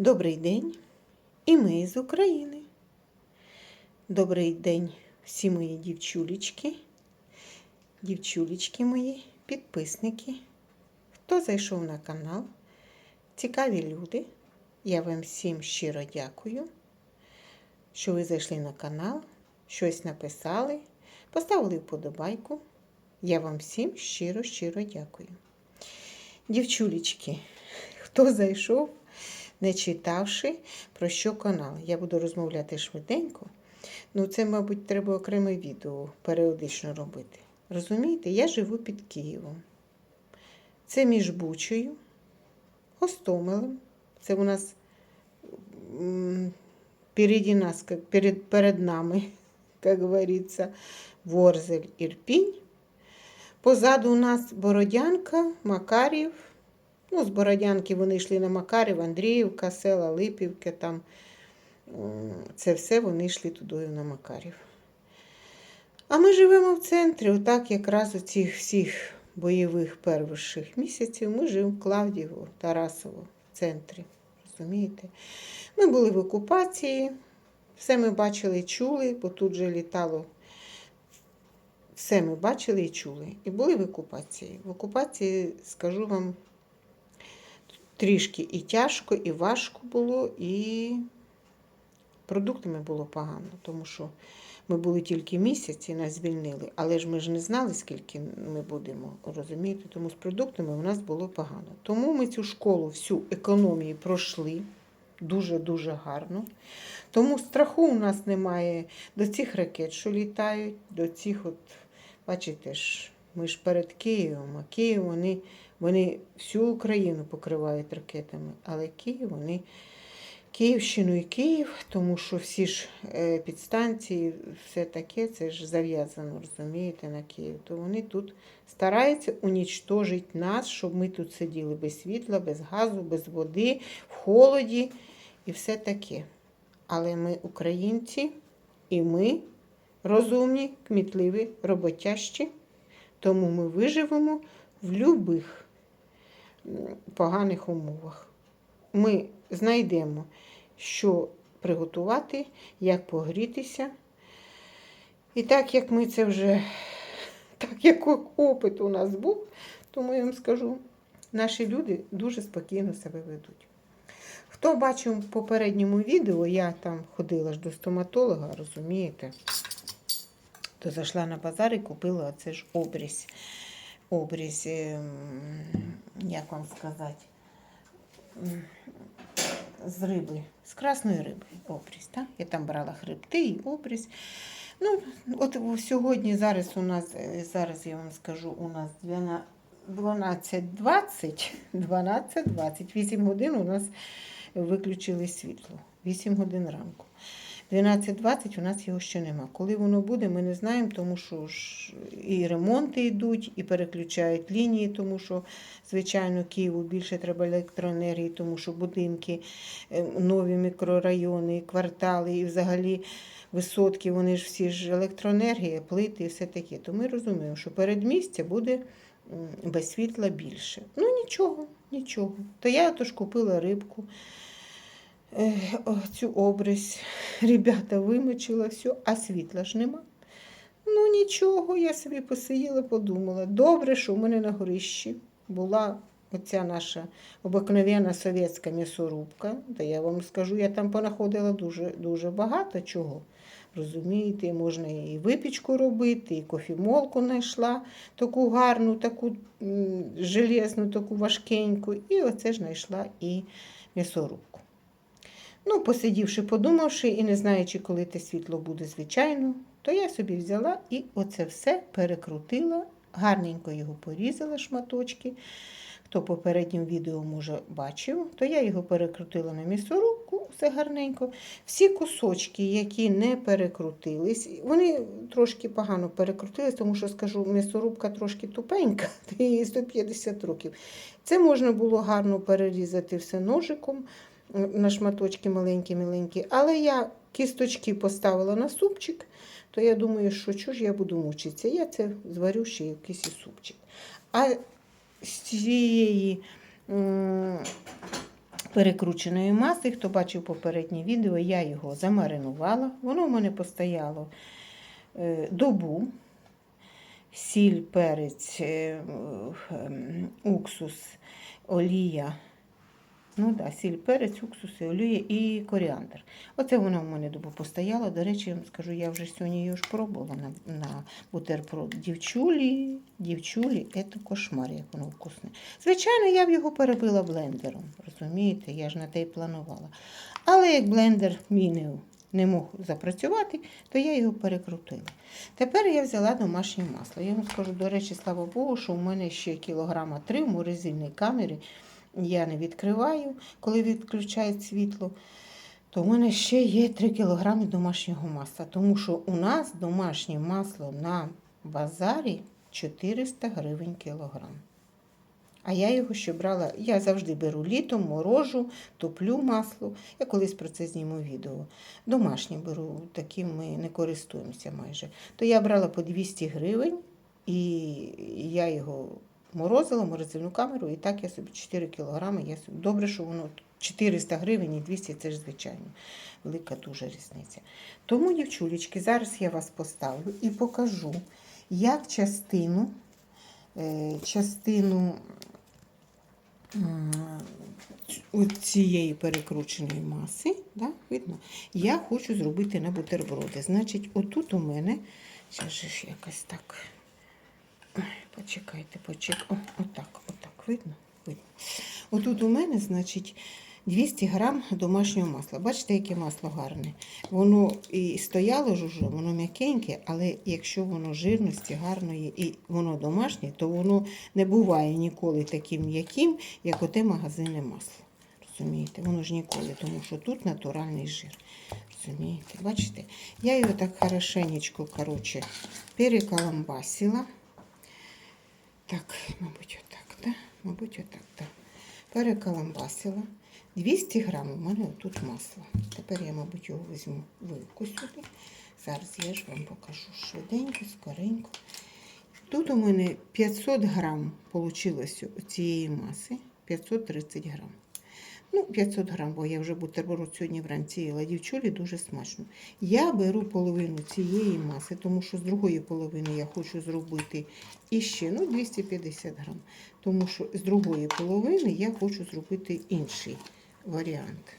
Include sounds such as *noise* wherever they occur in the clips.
Добрий день, і ми з України. Добрий день всі мої дівчулечки, дівчулечки мої, підписники. Хто зайшов на канал, цікаві люди. Я вам всім щиро дякую, що ви зайшли на канал, щось написали, поставили вподобайку. Я вам всім щиро, щиро дякую. Дівчулечки, хто зайшов, не читавши про що канал. Я буду розмовляти швиденько. Ну, це, мабуть, треба окреме відео періодично робити. Розумієте, я живу під Києвом. Це між Бучею, Гостомелем. Це у нас переді нас, перед, перед нами, *laughs* як говориться, Ворзель, Ірпінь. Позаду у нас Бородянка, Макарів. Ну, з Бородянки вони йшли на Макарів, Андріївка, села Липівки, там. Це все вони йшли тудою на Макарів. А ми живемо в центрі, отак якраз у цих всіх бойових перших місяців ми живемо в Клавдієво, Тарасово, в центрі. Розумієте? Ми були в окупації, все ми бачили і чули, бо тут же літало. Все ми бачили і чули. І були в окупації. В окупації, скажу вам, трішки і тяжко, і важко було, і продуктами було погано, тому що ми були тільки місяць і нас звільнили, але ж ми ж не знали, скільки ми будемо, розумієте? Тому з продуктами у нас було погано. Тому ми цю школу всю економії пройшли дуже-дуже гарно. Тому страху у нас немає до цих ракет, що літають, до цих, от, бачите ж, ми ж перед Києвом, а Київ вони, вони всю Україну покривають ракетами, але Київ вони. Київщину і Київ, тому що всі ж е, підстанції, все таке, це ж зав'язано, розумієте, на Київ. То вони тут стараються унічтожити нас, щоб ми тут сиділи без світла, без газу, без води, в холоді і все таке. Але ми українці, і ми розумні, кмітливі, роботящі, тому ми виживемо в будь-яких поганих умовах. Ми знайдемо, що приготувати, як погрітися. І так як ми це вже, *laughs* так як опит у нас був, тому я вам скажу, наші люди дуже спокійно себе ведуть. Хто бачив в попередньому відео, я там ходила ж до стоматолога, розумієте, то зайшла на базар і купила оце ж обрізь. Обрізь, ем, як вам сказати, з риби, з красної риби обрізь. Так? Я там брала хребти і обрізь. Ну, от сьогодні, зараз у нас, е, зараз я вам скажу, у нас 12.20, 12.20, 8 годин у нас виключили світло. 8 годин ранку. 12.20 у нас його ще нема. Коли воно буде, ми не знаємо, тому що ж і ремонти йдуть, і переключають лінії, тому що, звичайно, Києву більше треба електроенергії, тому що будинки, е, нові мікрорайони, квартали і взагалі висотки, вони ж всі ж електроенергія, плити і все таке. То ми розуміємо, що передмістя буде без світла більше. Ну нічого, нічого. То я тож купила рибку. Цю обрізь ребята вимочила все, а світла ж нема. Ну нічого, я собі посиділа, подумала. Добре, що в мене на горищі була оця наша обикновенна совєтська м'ясорубка. Та я вам скажу, я там понаходила дуже, дуже багато чого. Розумієте, можна і випічку робити, і кофемолку знайшла таку гарну, таку железну, таку важкеньку. І оце ж знайшла і м'ясорубку. Ну, посидівши, подумавши і не знаючи, коли те світло буде, звичайно, то я собі взяла і оце все перекрутила, гарненько його порізала шматочки. Хто попереднім відео, може, бачив, то я його перекрутила на м'ясорубку, все гарненько. Всі кусочки, які не перекрутились, вони трошки погано перекрутились, тому що скажу, м'ясорубка трошки тупенька, *laughs* їй 150 років. Це можна було гарно перерізати все ножиком на шматочки маленькі-маленькі. Але я кісточки поставила на супчик, то я думаю, що чого ж я буду мучитися. Я це зварю ще якийсь супчик. А з цієї перекрученої маси. Хто бачив попереднє відео, я його замаринувала. Воно в мене постояло е, добу. Сіль, перець, е, уксус, олія. Ну да, сіль, перець, уксус, і олія і коріандр. Оце воно в мене добу постояло. До речі, я вам скажу, я вже сьогодні її ж пробувала на, на бутерброд. Дівчулі, дівчулі, це кошмар, як воно вкусне. Звичайно, я б його перебила блендером. Розумієте, я ж на те й планувала. Але як блендер мій не, не мог запрацювати, то я його перекрутила. Тепер я взяла домашнє масло. Я вам скажу, до речі, слава Богу, що у мене ще кілограма три в морозильній камері. Я не відкриваю, коли відключають світло. То в мене ще є 3 кілограми домашнього масла. Тому що у нас домашнє масло на базарі 400 гривень кілограм. А я його ще брала, я завжди беру літом, морожу, топлю масло. Я колись про це зніму відео. Домашнє беру, таким ми не користуємося майже. То я брала по 200 гривень і я його морозила, морозильну камеру, і так я собі 4 кілограми. Я собі... Добре, що воно 400 гривень і 200 це ж звичайно. Велика дуже різниця. Тому, дівчулечки, зараз я вас поставлю і покажу, як частину, е, частину цієї перекрученої маси, да, видно, я хочу зробити на бутерброди. Значить, отут у мене, ж якось так. Почекайте, почекайте. Отак, отак, видно? видно. Отут у мене, значить, 200 грам домашнього масла. Бачите, яке масло гарне. Воно і стояло ж уже, воно м'якеньке, але якщо воно жирності гарної і воно домашнє, то воно не буває ніколи таким м'яким, як оте магазинне масло. Розумієте, воно ж ніколи, тому що тут натуральний жир. Розумієте, бачите? Я його так хорошенечко, коротше, перекаламбасила. Так, мабуть, отак, да? Мабуть, отак, так. Перекаламбасила. 200 грам у мене тут масло. Тепер я, мабуть, його візьму вилку сюди. Зараз я ж вам покажу швиденько, скоренько. Тут у мене 500 грам вийшло цієї маси. 530 грам. Ну, 500 грам, бо я вже бутерброд сьогодні вранці їла дівчулі, дуже смачно. Я беру половину цієї маси, тому що з другої половини я хочу зробити іще ну, 250 грам. Тому що з другої половини я хочу зробити інший варіант.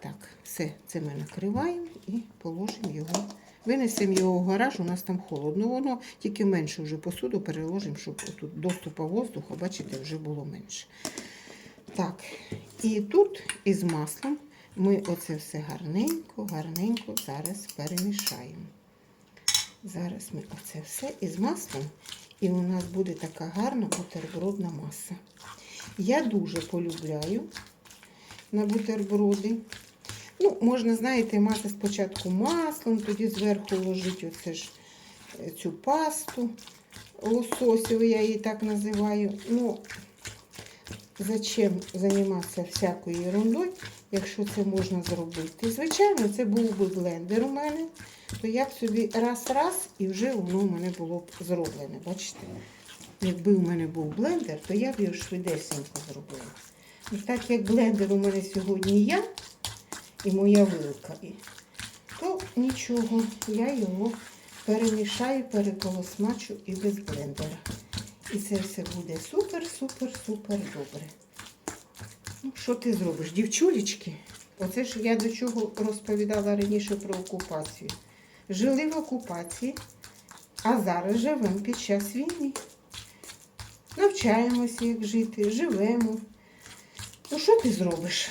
Так, все це ми накриваємо і положимо його. Винесемо його в гараж, у нас там холодно. Воно тільки менше вже посуду переложимо, щоб тут доступу воздуху, бачите, вже було менше. Так, і тут із маслом ми оце все гарненько, гарненько зараз перемішаємо. Зараз ми оце все із маслом, і у нас буде така гарна бутербродна маса. Я дуже полюбляю на бутерброди. Ну, можна, знаєте, мати спочатку маслом, тоді зверху ложити оце ж е, цю пасту лососеву, я її так називаю. Ну, зачем займатися всякою ерундою, якщо це можна зробити. Звичайно, це був би блендер у мене, то я б собі раз-раз і вже воно у мене було б зроблене. Бачите? Якби у мене був блендер, то я б його швидесенько зробила. І так як блендер у мене сьогодні я і моя вилка, то нічого, я його перемішаю, переколосмачу і без блендера. І це все буде супер, супер, супер добре. Ну, що ти зробиш? Дівчулечки? Оце ж я до чого розповідала раніше про окупацію. Жили в окупації, а зараз живемо під час війни. Навчаємося, як жити, живемо. Ну, що ти зробиш?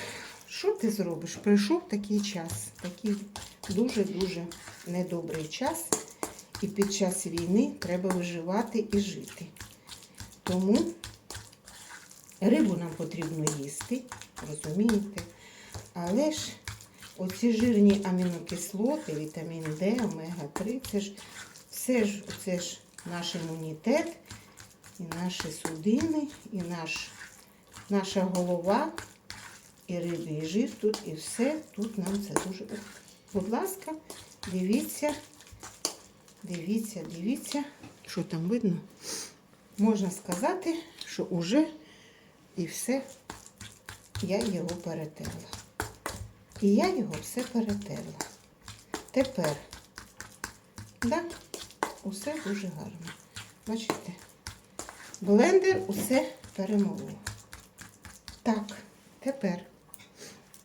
Що ти зробиш? Прийшов такий час, такий дуже-дуже недобрий час. І під час війни треба виживати і жити. Тому рибу нам потрібно їсти, розумієте? Але ж оці жирні амінокислоти, вітамін Д, омега-3, це ж все ж, це ж наш імунітет, і наші судини, і наш, наша голова, і рибий жир тут, і все тут нам це дуже. Будь ласка, дивіться, дивіться, дивіться, що там видно можна сказати, що уже і все я його перетерла. І я його все перетерла. Тепер, да, усе дуже гарно. Бачите? Блендер усе перемолов. Так, тепер,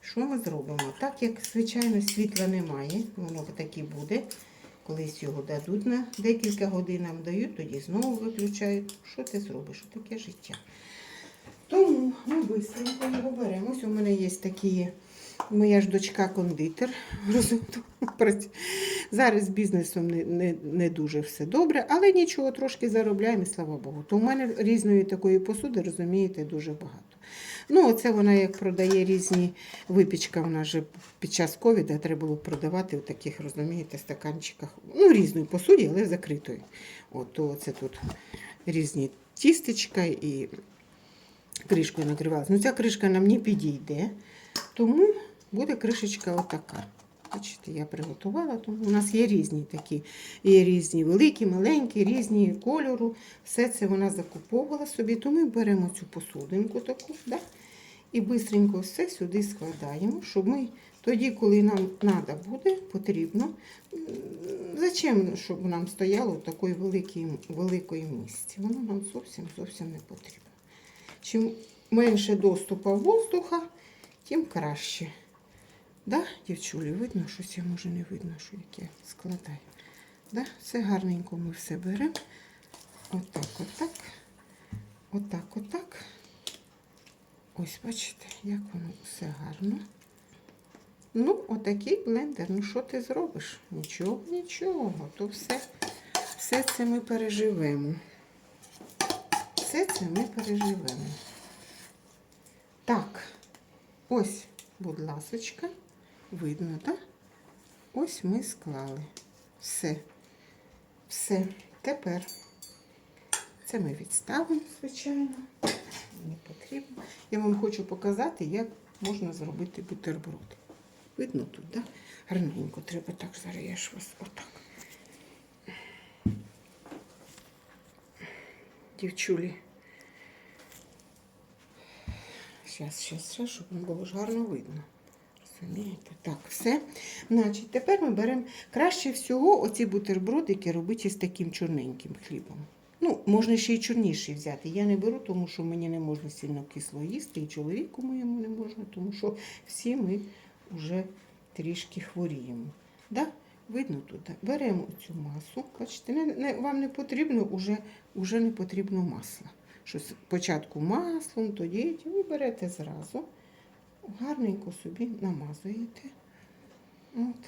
що ми зробимо? Так як, звичайно, світла немає, воно так і буде. Колись його дадуть на декілька годин дають, тоді знову виключають. Що ти зробиш? Таке життя. Тому ми швидко його беремо. У мене є такі. Моя ж дочка кондитер. *laughs* Зараз з бізнесом не, не, не дуже все добре, але нічого, трошки заробляємо, слава Богу. То в мене різної такої посуди, розумієте, дуже багато. Ну, оце вона як продає різні випічка. Вона ж під час ковіда треба було продавати у таких, розумієте, стаканчиках. Ну, різної посуді, але закритої. От, то це тут різні тістечка і кришкою накривалася. Ну, ця кришка нам не підійде, тому буде кришечка отака. Бачите, я приготувала, у нас є різні такі. Є різні великі, маленькі, різні кольору. Все це вона закуповувала собі. То ми беремо цю посудинку таку, да? і швидко все сюди складаємо, щоб ми тоді, коли нам треба буде, потрібно. Зачем, щоб нам стояло в такій великій, великої місці? Воно нам зовсім зовсім не потрібно. Чим менше доступу воздуха, тим краще. Да, дівчулі, видно, щось я може не видно, що яке складаю. Да? Все гарненько ми все беремо. Отак, отак. Отак, отак. Ось, бачите, як воно все гарно. Ну, отакий блендер. Ну, що ти зробиш? Нічого, нічого. То все, все це ми переживемо. Все це ми переживемо. Так, ось, будь ласочка, видно, так? Ось ми склали. Все. Все. Тепер це ми відставимо, звичайно. Не потрібно. Я вам хочу показати, як можна зробити бутерброд. Видно тут, так? Гарненько треба так. Зараз я ж вас отак. Дівчулі. Зараз, зараз, зараз, щоб вам було ж гарно видно. Розумієте? Так, все. Значить, тепер ми беремо краще всього оці бутербродики робити з таким чорненьким хлібом. Ну, можна ще й чорніший взяти. Я не беру, тому що мені не можна сильно кисло їсти, і чоловіку моєму не можна, тому що всі ми вже трішки хворіємо. Да? Видно тут. Беремо цю масу. Бачите, не, не, вам не потрібно, уже, уже не потрібно масло. Що спочатку маслом, тоді ви берете зразу, гарненько собі намазуєте. От.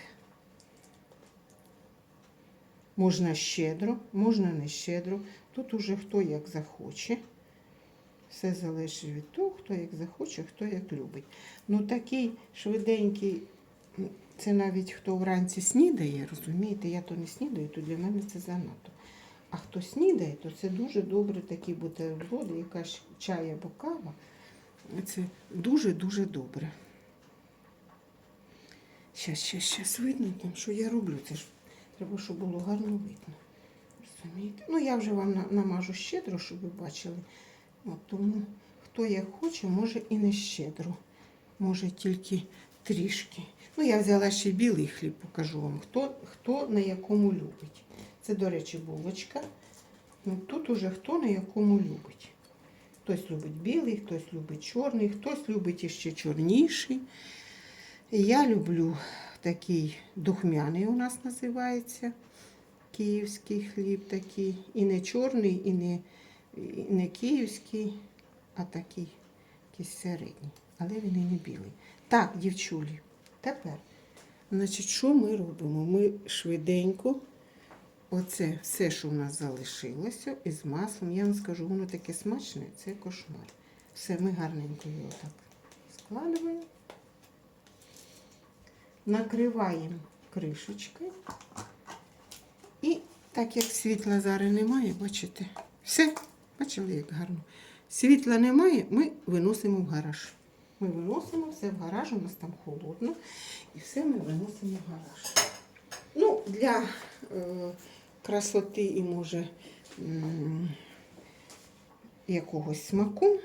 Можна щедро, можна не щедро. Тут уже хто як захоче. Все залежить від того, хто як захоче, хто як любить. Ну такий швиденький, це навіть хто вранці снідає, розумієте, я то не снідаю, то для мене це занадто. А хто снідає, то це дуже добре такі бутерброди, якась чай або кава. Це дуже-дуже добре. Щас, щас, щас видно там, що я роблю. Це ж треба, щоб було гарно видно. Розумієте? Ну, я вже вам намажу щедро, щоб ви бачили. От, тому хто як хоче, може і не щедро. Може тільки трішки. Ну, я взяла ще білий хліб, покажу вам, хто, хто на якому любить. Це, до речі, булочка. Ну, тут уже хто на якому любить. Хтось любить білий, хтось любить чорний, хтось любить іще чорніший. Я люблю такий духмяний у нас називається. Київський хліб такий. І не чорний, і не, і не київський, а такий якийсь середній. Але він і не білий. Так, дівчулі, тепер. Значить, що ми робимо? Ми швиденько, оце все, що в нас залишилося, із маслом. Я вам скажу, воно таке смачне, це кошмар. Все, ми гарненько його так складуємо. Накриваємо кришечкою. І так як світла зараз немає, бачите, все, бачили, як гарно. Світла немає, ми виносимо в гараж. Ми виносимо все в гараж, у нас там холодно, і все ми виносимо в гараж. Ну, для е, красоти і може якогось смаку,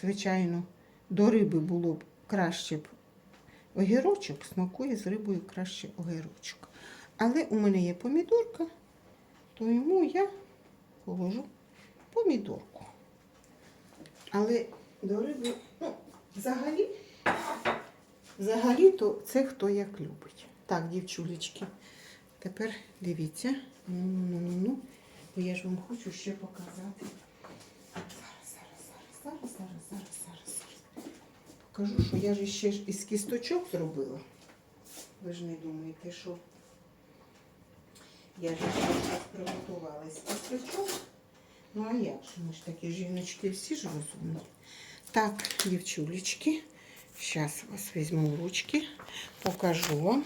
звичайно, до риби було б краще б огірочок, смакує з рибою краще огірочок. Але у мене є помідорка, то йому я положу помідорку. Але до риби, ну, взагалі, взагалі, то це хто як любить. Так, дівчулечки, тепер дивіться. Ну, ну, ну, ну. Бо я ж вам хочу ще показати. Зараз, зараз, зараз, зараз, зараз, зараз, зараз. Покажу, що я ж ще ж із кісточок зробила. Ви ж не думаєте, що я ж приготувала з кісточок. Ну а як ж? Ми ж такі жіночки всі ж розумні. Так, дівчулечки, зараз вас візьму в ручки, покажу вам.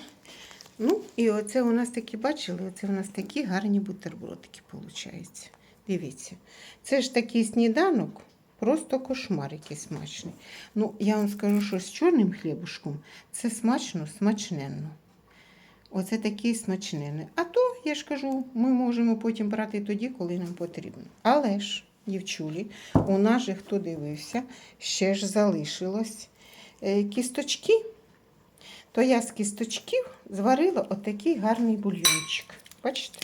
Ну, і оце у нас такі, бачили, оце у нас такі гарні бутербродики виходять. Дивіться, це ж такий сніданок, просто кошмар який смачний. Ну, я вам скажу, що з чорним хлібушком це смачно, смачненно. Оце такий смачненний. А то, я ж кажу, ми можемо потім брати тоді, коли нам потрібно. Але ж, дівчулі, у нас же, хто дивився, ще ж залишилось е, кісточки. То я з кісточків зварила отакий гарний бульйончик. Бачите?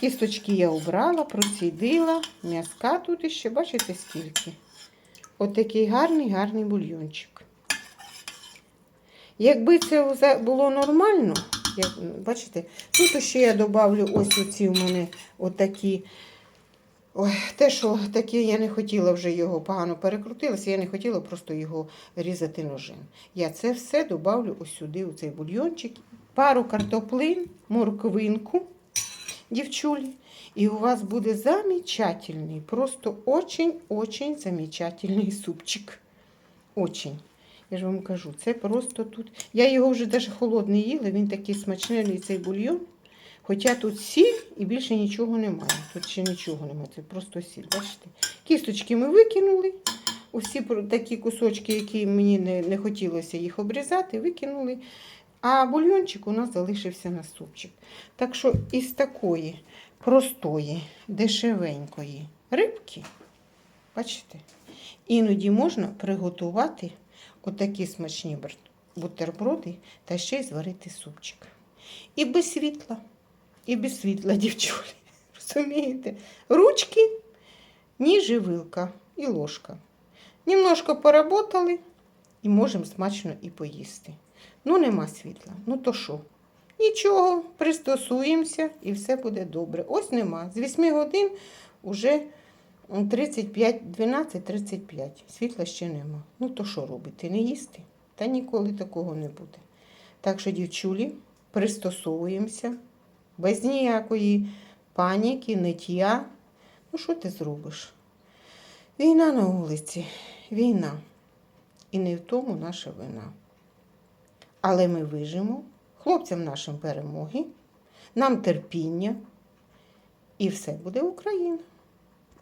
Кісточки я обрала, процідила, м'язка тут іще, бачите скільки. Отакий гарний, гарний бульйончик. Якби це було нормально, як, бачите, тут ще я додавлю ось оці у мене отакі. Ой, те, що таке, я не хотіла вже його погано перекрутилося, я не хотіла просто його різати ножем. Я це все додавлю ось сюди, у цей бульйончик, пару картоплин, морквинку, дівчулі. І у вас буде замечательний, просто очень-очень замечательний супчик. Очень. Я ж вам кажу, це просто тут. Я його вже навіть холодний їла, він такий смачний цей бульйон. Хоча тут сіль і більше нічого немає. Тут ще нічого немає, це просто сіль. Бачите? Кісточки ми викинули. Усі такі кусочки, які мені не, не хотілося їх обрізати, викинули. А бульйончик у нас залишився на супчик. Так що із такої простої, дешевенької рибки, бачите, іноді можна приготувати отакі смачні бутерброди та ще й зварити супчик. І без світла, і без світла, *laughs* дівчулі. Розумієте? Ручки, ніж і вилка і ложка. Немножко поработали і можемо смачно і поїсти. Ну, нема світла. Ну то що? Нічого, пристосуємося і все буде добре. Ось нема. З 8 годин 35, 12-35. Світла ще нема. Ну то що робити? Не їсти? Та ніколи такого не буде. Так що, дівчулі, пристосовуємося без ніякої паніки, ниття. Ну, що ти зробиш? Війна на вулиці, війна. І не в тому наша вина. Але ми вижимо, хлопцям нашим перемоги, нам терпіння, і все буде Україна.